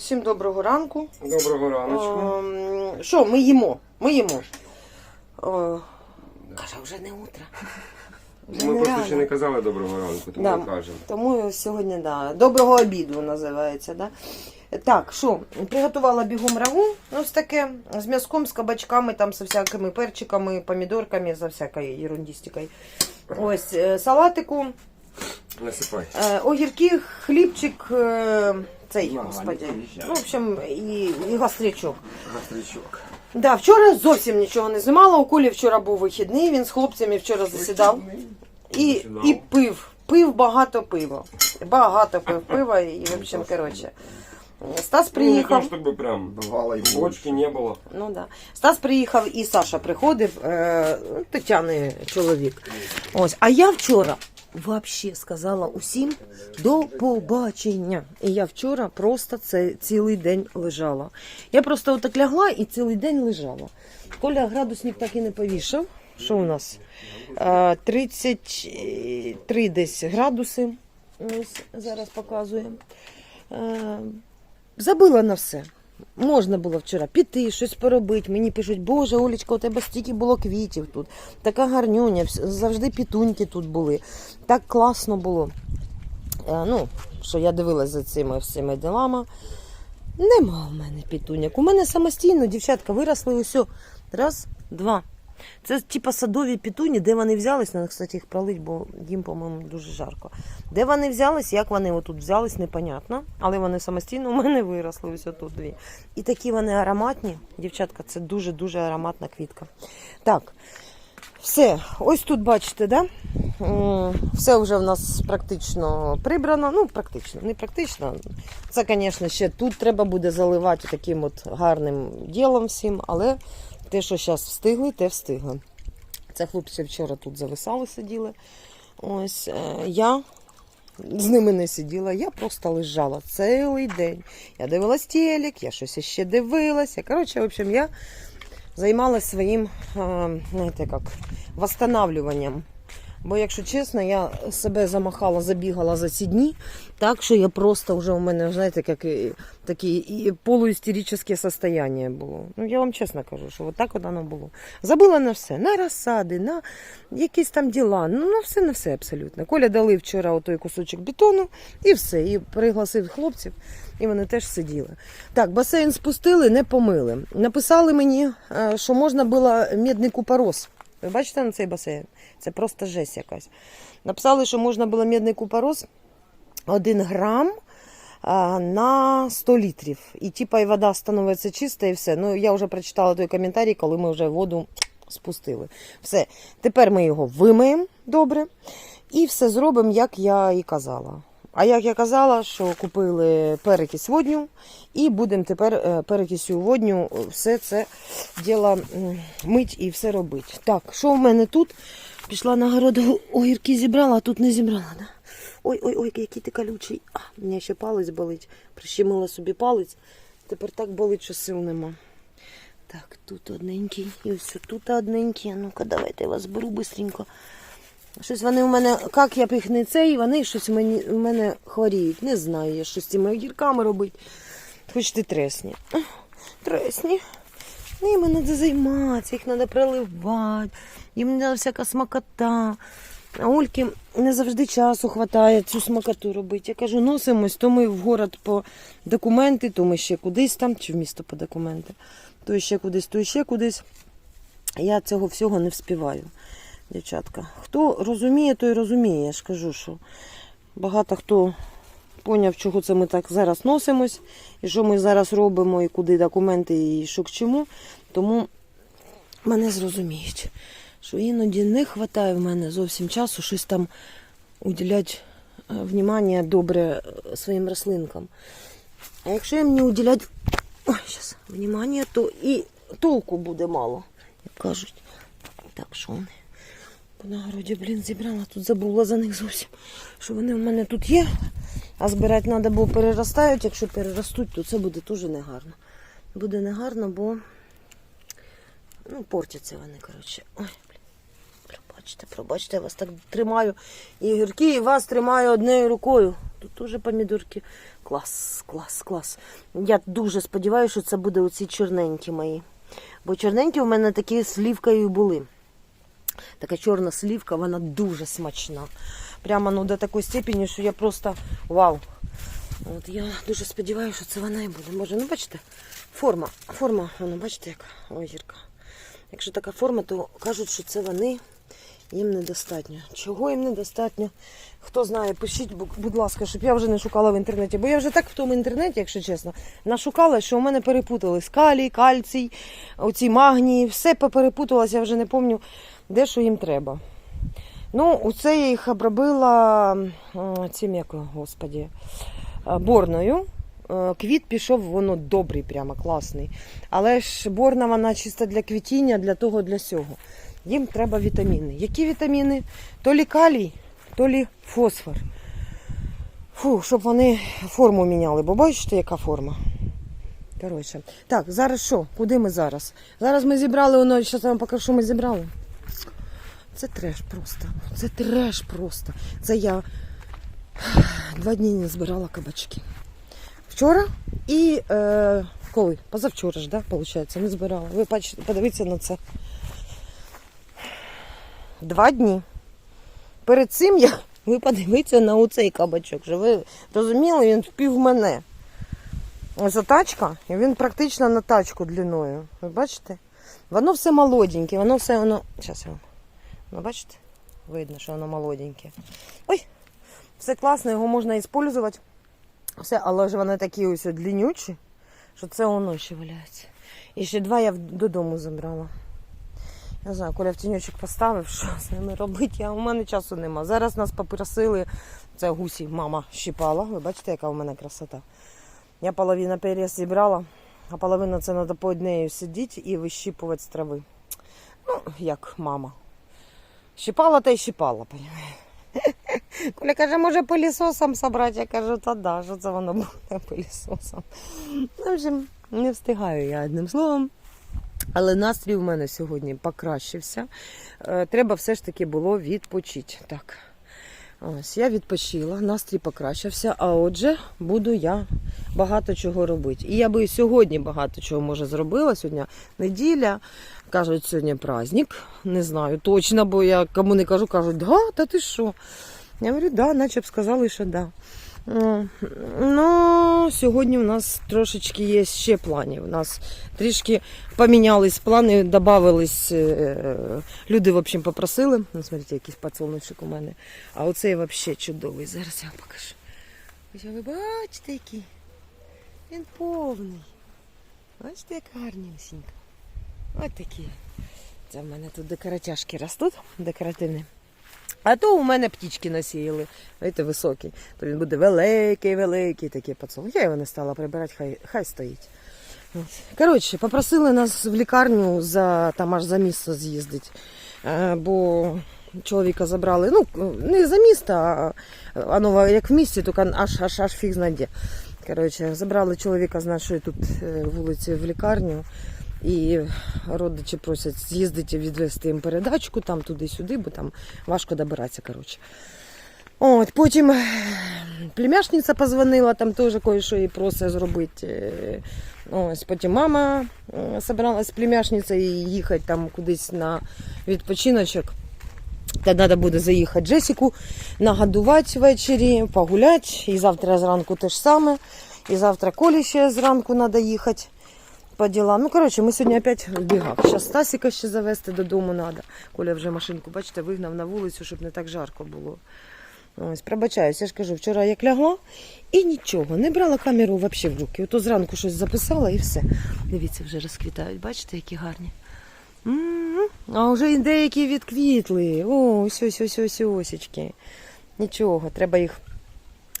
Усім доброго ранку. Доброго раночку. Ем, Що, ми їмо? Ми їмо. О, Каже, вже не утро. Вже Ми не просто рано. ще не казали доброго ранку, тому Да. ми кажемо. Тому сьогодні, да. Доброго обіду називається, да? Так, що, приготувала бігом рагу, ось таке, з м'язком, з кабачками, там, з всякими перчиками, помідорками, за всякою ерундістикою. Ось, е, салатику, Насипай. Е, огірки, хлібчик, е, цей, На, господи. Галя, приїжджай. Ну, в общем, і, і гастрячок. Гастричок. Да, вчора зовсім нічого не знімала. У Колі вчора був вихідний, він з хлопцями вчора засідав і, Засідав. і пив. Пив багато пива. Багато пив пива і, в общем, коротше. Стас Ну, не приїхав. то, чтобы прям Бывало и бочки не было. Ну да. Стас приїхав і Саша приходив, е, Тетяни чоловік. Ось. А я вчора взагалі сказала усім до побачення. І я вчора просто це цілий день лежала. Я просто отак лягла і цілий день лежала. Коля градусник так і не повішав. Що у нас? Е, 33 десь градуси. Ось зараз показуємо. Е, Забила на все. Можна було вчора піти, щось поробити. Мені пишуть, Боже, Олечка, у тебе стільки було квітів тут. Така гарнюня, завжди пітуньки тут були. Так класно було. Е, ну, що я дивилася за цими всіми ділами. Нема в мене пітуньок. У мене самостійно дівчатка виросли усьо. Раз, два. Це типа садові пітуні, де вони взялись, треба, кстати, їх пролить, бо їм, по-моєму, дуже жарко. Де вони взялись, як вони отут взялись, непонятно. Але вони самостійно у мене виросли ось тут дві. І такі вони ароматні. Дівчатка, це дуже-дуже ароматна квітка. Так, все, ось тут бачите, да? Все вже в нас практично прибрано. Ну, практично, не практично. Це, звісно, ще тут треба буде заливати таким от гарним ділом всім, але те, що зараз встигли, те встигли. Це хлопці вчора тут зависали, сиділи. Ось е, я з ними не сиділа, я просто лежала цілий день. Я дивилась телек, я щось ще дивилася. Коротше, в общем, я займалася своїм, е, знаєте, як, восстанавливанням. Бо, якщо чесно, я себе замахала, забігала за ці дні, так що я просто вже у мене, знаєте, як таке полуістеричне состояние було. Ну, я вам чесно кажу, що от так от воно було. Забила на все, на розсади, на якісь там діла, ну на все, на все абсолютно. Коля дали вчора отой кусочок бетону і все. І пригласив хлопців, і вони теж сиділи. Так, басейн спустили, не помили. Написали мені, е, що можна було медний купорос. Ви бачите на цей басейн? Це просто жесть якась. Написали, що можна було медний купорос 1 грам на 100 літрів. І типа і вода становиться чиста, і все. Ну, я вже прочитала той коментарій, коли ми вже воду спустили. Все. Тепер ми його вимиємо добре і все зробимо, як я і казала. А як я казала, що купили перекись водню, і будемо тепер е, перекисю водню е, все це діло мить і все робити. Так, що в мене тут? Пішла на город, огірки зібрала, а тут не зібрала. Да? Ой, ой, ой, який ти колючий. А, мене ще палець болить. Прищемила собі палець. Тепер так болить, що сил нема. Так, тут одненький. І ось тут одненький. Ну-ка, давайте я вас беру бистренько. Щось вони у мене, як я б їх не цей, вони щось у мене, у мене хворіють. Не знаю, я що з цими огірками робити. Хоч ти тресні. Тресні. Ними треба займатися, їх треба проливати, їм треба всяка смакота. А Ольки не завжди часу вистачає цю смакоту робити. Я кажу, носимось, то ми в город по документи, то ми ще кудись там, чи в місто по документи, то ще кудись, то ще кудись. Я цього всього не вспіваю, дівчатка. Хто розуміє, той розуміє. Я ж кажу, що багато хто поняв, чого це ми так зараз носимось, і що ми зараз робимо, і куди документи, і що к чому. Тому мене зрозуміють, що іноді не вистачає в мене зовсім часу щось там уділяти е, внимання добре е, своїм рослинкам. А якщо їм не уділяти ой, щас, внимання, то і толку буде мало, як кажуть. Так, що вони? По нагороді, блін, зібрала, тут забула за них зовсім, що вони в мене тут є. А збирати треба, бо переростають. Якщо переростуть, то це буде дуже негарно. Буде негарно, бо ну, портяться вони, коротше. Ой, блін, пробачте. Пробачте, я вас так тримаю. І гірки, і вас тримаю однією рукою. Тут дуже помідорки. Клас, клас, клас. Я дуже сподіваюся, що це буде оці чорненькі мої. Бо чорненькі у мене такі слівкою були. Така чорна слівка, вона дуже смачна. Прямо ну, до такої степені, що я просто вау. От я дуже сподіваюся, що це вона і буде. Ну бачите, форма. Форма, воно, бачите, яка озірка. Якщо така форма, то кажуть, що це вони. Їм недостатньо. Чого їм недостатньо? Хто знає, пишіть, будь ласка, щоб я вже не шукала в інтернеті. Бо я вже так в тому інтернеті, якщо чесно, нашукала, що у мене перепутались калій, кальцій, оці магнії, все поперепуталося, я вже не пам'ятаю, де що їм треба. Ну, оце я їх обробила цим як, господі, е, борною. Е, Квіт пішов, воно добрий, прямо класний. Але ж борна вона чисто для квітіння, для того, для сього. Їм треба вітаміни. Які вітаміни? То лі калій, то лі фосфор. Фу, щоб вони форму міняли, бо бачите, яка форма. Коротше. Так, зараз що? Куди ми зараз? Зараз ми зібрали, воно, зараз я вам покажу, що ми зібрали. Це треш просто. Це треш просто. Це я два дні не збирала кабачки. Вчора і е, коли? Позавчора ж, да, виходить, не збирала. Ви бачите, подивіться на це. Два дні. Перед цим я, ви подивіться на оцей кабачок. Ви розуміли, він впів мене. Ось тачка, і він практично на тачку длиною. Ви бачите? Воно все молоденьке, воно все воно. Зараз я вам. Ну, бачите? Видно, що воно молоденьке. Ой, все класно, його можна використовувати. Все, але ж вони такі ось длиннючі, що це воно ще валяється. І ще два я додому забрала. Я знаю, Коля в тіньочок поставив, що з ними робити, а у мене часу нема. Зараз нас попросили, це гусі мама щипала. Ви бачите, яка у мене красота. Я половину перець зібрала, а половину це треба під нею сидіти і вищипувати з трави. Ну, як мама. Щипала та й щипала, понімаєш. Коля каже, може пилісосом собрати? Я кажу, та да, що це воно буде пилісосом. В общем, не встигаю я одним словом. Але настрій у мене сьогодні покращився. Е, Треба все ж таки було відпочити. Так. Ось я відпочила, настрій покращився, а отже, буду я багато чого робити. І я би сьогодні багато чого може зробила. Сьогодні неділя, кажуть, сьогодні праздник. Не знаю точно, бо я кому не кажу, кажуть, да, та ти що? Я говорю, да, наче б сказали, що да. Ну, сьогодні у нас трошечки є ще планів. У нас трішки помінялись плани, додавались. е, Люди, в общем, попросили. Ну, смотрите, якийсь поцілуночок у мене. А оцей взагалі чудовий. Зараз я вам покажу. Ось ви бачите, який. Він повний. Бачите, як гарнісінько. Ось такі. Це в мене тут декоратяшки ростуть, декоративні. А то у мене птічки насіяли. Знаєте, високий. То він буде великий, великий такий поцілунок. Я його не стала прибирати, хай, хай стоїть. Коротше, попросили нас в лікарню за там аж за місто з'їздити. Е, Бо чоловіка забрали, ну, не за місто, а воно як в місті, тільки аж аж аж фіг знайде. Коротше, забрали чоловіка з нашої тут е, вулиці в лікарню. І родичі просять з'їздити, відвести їм передачку там туди-сюди, бо там важко добиратися. Коротше. От, потім е, племяшниця позвонила, там теж кое-що їй просить зробити. Е, Ось, потім мама е, собралась з племяшницею їхати там кудись на відпочиночок. Та треба буде заїхати Джесіку, нагодувати ввечері, погуляти. І завтра зранку те ж саме. І завтра Колі ще зранку треба їхати по ділам. Ну, коротше, ми сьогодні опять в бігах. Зараз Стасіка ще завести додому треба. Коля вже машинку, бачите, вигнав на вулицю, щоб не так жарко було. Ось, пробачаюсь, я ж кажу, вчора як лягла і нічого, не брала камеру взагалі в руки. Ото зранку щось записала і все. Дивіться, вже розквітають, бачите, які гарні. М, А вже і деякі відквітли. Ось ось ось ось осічки. Нічого, треба їх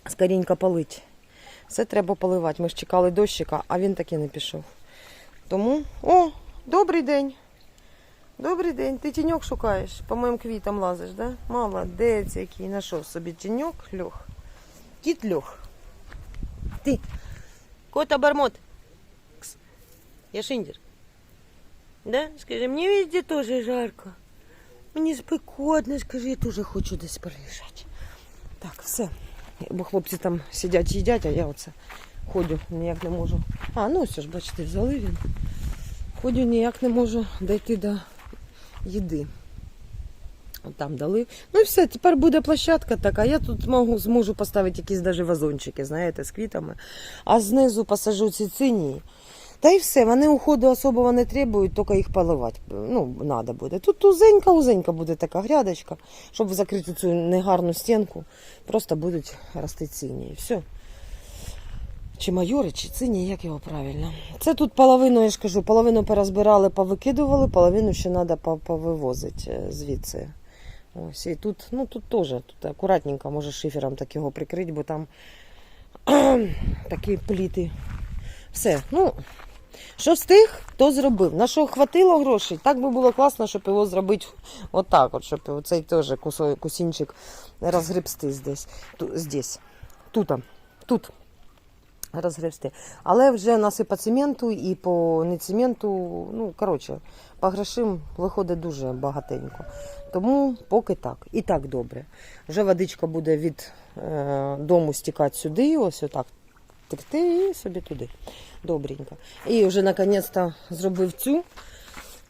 скоренько полити. Все треба поливати. Ми ж чекали дощика, а він таки не пішов. Тому, о, добрий день. Добрий день. Ти тіньок шукаєш, по моїм квітам лазиш, да? Молодець який. Нашов собі тіньок, льох. Кіт льох. Ти. Кот обормот. Кс. Я шиндер. Да? Скажи, мне везде тоже жарко. Мені спекотно, скажи, я теж хочу десь полежати. Так, все. Бо хлопці там сидять, їдять, а я оце ходю, ніяк не можу. А, ну все ж, бачите, взяли він. Ходю, ніяк не можу дійти до їди. Там дали. Ну і все, тепер буде площадка така. Я тут можу, зможу поставити якісь даже вазончики, знаєте, з квітами. А знизу посажу ці цинії. Та й все, вони уходу особого не требують, тільки їх поливати. Ну, треба буде. Тут узенька-узенька буде така грядочка, щоб закрити цю негарну стінку. Просто будуть рости цинії. Все. Чи майори, чи цині, як його правильно. Це тут половину, я ж кажу, половину порозбирали, повикидували, половину ще треба повивозити е, звідси. Ось, і тут, ну тут теж тут акуратненько, може шифером так його прикрити, бо там такі пліти. Все, ну, що встиг, то зробив. На що хватило грошей, так би було класно, щоб його зробити отак, от, щоб оцей теж кусінчик розгребсти здесь. Тут, тут розгребсти. Але вже насипа цементу і по не цементу, ну, коротше, по грошим виходить дуже багатенько. Тому поки так. І так добре. Вже водичка буде від е, дому стікати сюди, ось отак текти і собі туди. Добренько. І вже наконець-то зробив цю.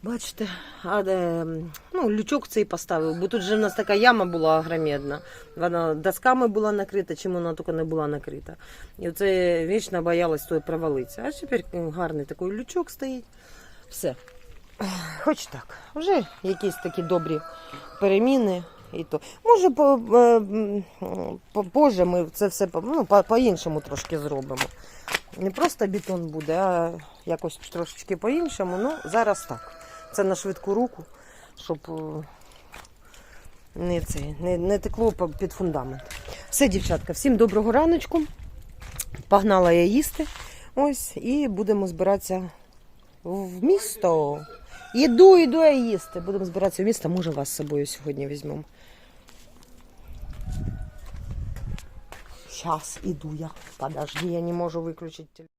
Бачите, а де, ну, лючок цей поставив, бо тут же в нас така яма була огромедна. Вона досками була накрита, чим вона тільки не була накрита. І оце вічно боялась той провалитися. А тепер гарний такий лючок стоїть. Все. Хоч так. Вже якісь такі добрі переміни. І то. Може, по, е, по- позже ми це все ну, по- по-іншому трошки зробимо. Не просто бетон буде, а якось трошечки по-іншому. Ну, зараз так. Це на швидку руку, щоб е, не, це, не, не текло під фундамент. Все, дівчатка, всім доброго раночку. Погнала я їсти. Ось, і будемо збиратися в місто. Іду, іду я їсти. Будемо збиратися в місто. Може, вас з собою сьогодні візьмемо. Сейчас иду я. Подожди, я не можу виключити телефон.